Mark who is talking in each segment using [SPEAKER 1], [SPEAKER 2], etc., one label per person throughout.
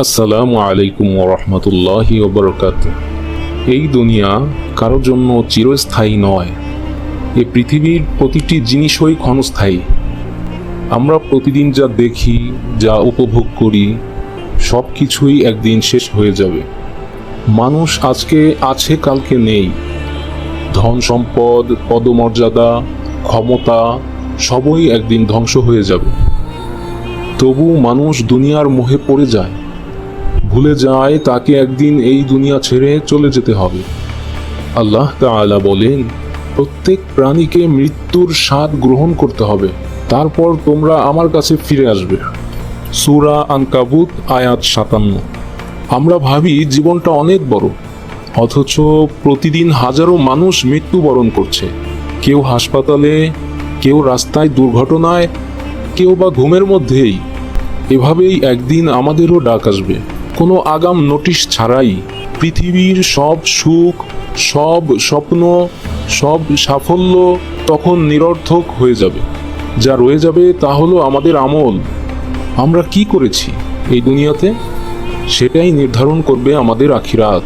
[SPEAKER 1] আসসালামু আলাইকুম ওরহমতুল্লাহি ওবরকাত এই দুনিয়া কারোর জন্য চিরস্থায়ী নয়। এ পৃথিবীর প্রতিটি জিনিসই ক্ষণস্থায়ী। আমরা প্রতিদিন যা দেখি, যা উপভোগ করি সব কিছুই একদিন শেষ হয়ে যাবে। মানুষ আজকে আছে, কালকে নেই। ধন সম্পদ, পদমর্যাদা, ক্ষমতা, সবই একদিন ধ্বংস হয়ে যাবে। তবু মানুষ দুনিয়ার মোহে পড়ে যায়। ভুলে যায়, তাকে একদিন এই দুনিয়া ছেড়ে চলে যেতে হবে। আল্লাহ তাআলা বলেন, প্রত্যেক প্রাণীকে মৃত্যুর স্বাদ গ্রহণ করতে হবে। তারপর তোমরা আমার কাছে ফিরে আসবে। সূরা আনকাবুত, আয়াত সাতান্ন। আমরা ভাবি জীবনটা অনেক বড়, অথচ প্রতিদিন হাজারো মানুষ মৃত্যুবরণ করছে। কেউ হাসপাতালে, কেউ রাস্তায় দুর্ঘটনায়, কেউ বা ঘুমের মধ্যেই। এভাবেই একদিন আমাদেরও ডাক আসবে। কোনো আগাম নোটিশ ছাড়াই পৃথিবীর সব সুখ, সব স্বপ্ন, সব সাফল্য তখন নিরর্থক হয়ে যাবে। যা রয়ে যাবে তা হলো আমাদের আমল। আমরা কি করেছি এই দুনিয়াতে? সেটাই নির্ধারণ করবে আমাদের আখিরাত।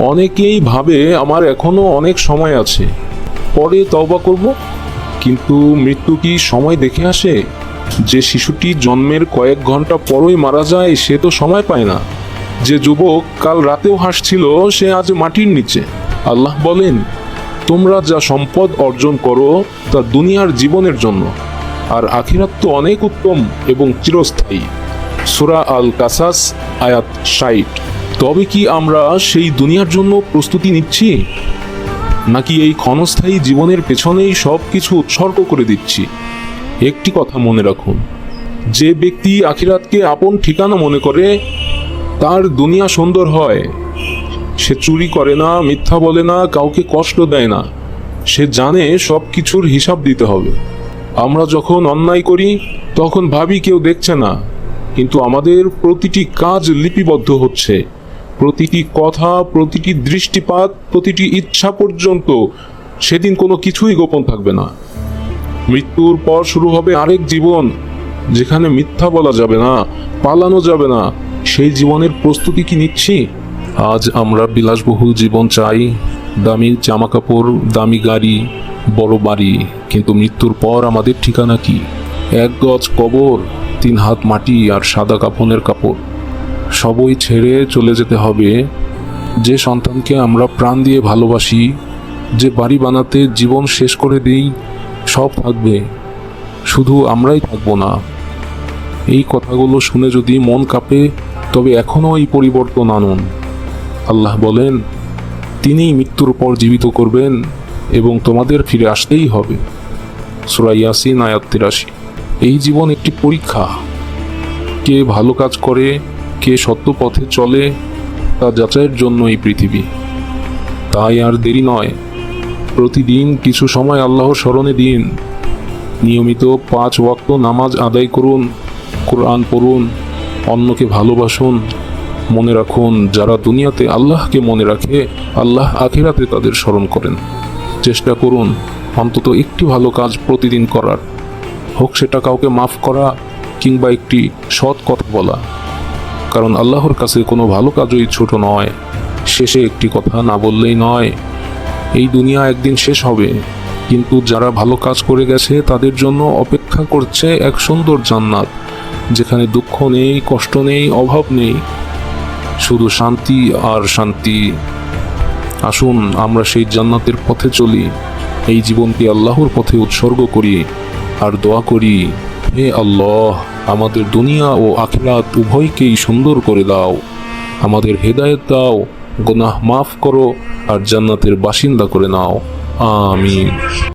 [SPEAKER 1] অনেকেই ভাবে আমার এখনও অনেক সময় আছে। পরে তওবা করব। কিন্তু মৃত্যু কি সময় দেখে আসে? যে শিশুটি জন্মের কয়েক ঘণ্টা পরই মারা যায়, সে তো সময় পায় না। যে যুবক কাল রাতেও হাসছিল, সে আজ মাটির নিচে। আল্লাহ বলেন, তোমরা যা সম্পদ অর্জন করো, তা দুনিয়ার জীবনের জন্য। আর আখিরাত তো অনেক উত্তম এবং চিরস্থায়ী। সুরা আল কাসাস আয়াত ষাট। তবে কি আমরা সেই দুনিয়ার জন্য প্রস্তুতি নিচ্ছি? নাকি এই ক্ষণস্থায়ী জীবনের পেছনেই সব কিছু উৎসর্গ করে দিচ্ছি? একটি কথা মনে রাখুন, যে ব্যক্তি আখিরাতকে আপন ঠিকানা মনে করে তার দুনিয়া সুন্দর হয়। সে চুরি করে না, মিথ্যা বলে না, কাউকে কষ্ট দেয় না। সে জানে সব কিছুর হিসাব দিতে হবে। আমরা যখন অন্যায় করি, তখন ভাবি কেউ দেখছে না। কিন্তু আমাদের প্রতিটি কাজ লিপিবদ্ধ হচ্ছে। প্রতিটি কথা, প্রতিটি দৃষ্টিপাত, প্রতিটি ইচ্ছা পর্যন্ত সেদিন কোনো কিছুই গোপন থাকবে না। মৃত্যুর পর শুরু হবে আরেক জীবন, যেখানে মিথ্যা বলা যাবে না, পালানো যাবে না। সেই জীবনের প্রস্তুতি কি নিচ্ছি? আজ আমরা বিলাসবহুল জীবন চাই, দামি জামা কাপড় দামি গাড়ি, বড় বাড়ি। কিন্তু মৃত্যুর পর আমাদের ঠিকানা কি? এক গজ কবর, তিন হাত মাটি আর সাদা কাফনের কাপড়। সবই ছেড়ে চলে যেতে হবে। যে সন্তানকে আমরা প্রাণ দিয়ে ভালোবাসি, যে বাড়ি বানাতে জীবন শেষ করে দিই, সব থাকবে। শুধু আমরাই থাকব না। এই কথাগুলো শুনে যদি মন কাঁপে তবে এখনও এই পরিবর্তন আনুন। আল্লাহ বলেন, তিনিই মৃত্যুর পর জীবিত করবেন এবং তোমাদের ফিরে আসতেই হবে। সুরা ইয়াসিন, আয়াত তিরাশি। এই জীবন একটি পরীক্ষা। কে ভালো কাজ করে, কে সত্য পথে চলে, তা যাচাইয়ের জন্য এই পৃথিবী। তাই আর দেরি নয়। প্রতিদিন কিছু সময় আল্লাহ স্মরণে দিন। নিয়মিত পাঁচ ওয়াক্ত নামাজ আদায় করুন, কোরআন পড়ুন অন্যকে ভালোবাসুন, মনে রাখুন যারা দুনিয়াতে আল্লাহকে মনে রাখে, আল্লাহ আখিরাতে তাদের স্মরণ করেন। চেষ্টা করুন অন্তত একটি ভালো কাজ প্রতিদিন করার। হোক সেটা কাউকে মাফ করা কিংবা একটি সৎ কথা বলা। কারণ আল্লাহর কাছে কোনো ভালো কাজই ছোট নয়, শেষে একটি কথা না বললেই নয়। এই দুনিয়া একদিন শেষ হবে, কিন্তু যারা ভালো কাজ করে গেছে তাদের জন্য অপেক্ষা করছে এক সুন্দর জান্নাত। যেখানে দুঃখ নেই, কষ্ট নেই, অভাব নেই। শুধু শান্তি আর শান্তি। আসুন, আমরা সেই জান্নাতের পথে চলি। এই জীবনকে আল্লাহর পথে উৎসর্গ করি আর দোয়া করি, হে আল্লাহ, আমাদের দুনিয়া ও আখিরাত উভয়কেই সুন্দর করে দাও। আমাদের হেদায়েত দাও, গুনাহ মাফ করো আর জান্নাতের বাসিন্দা করে নাও। আমিন।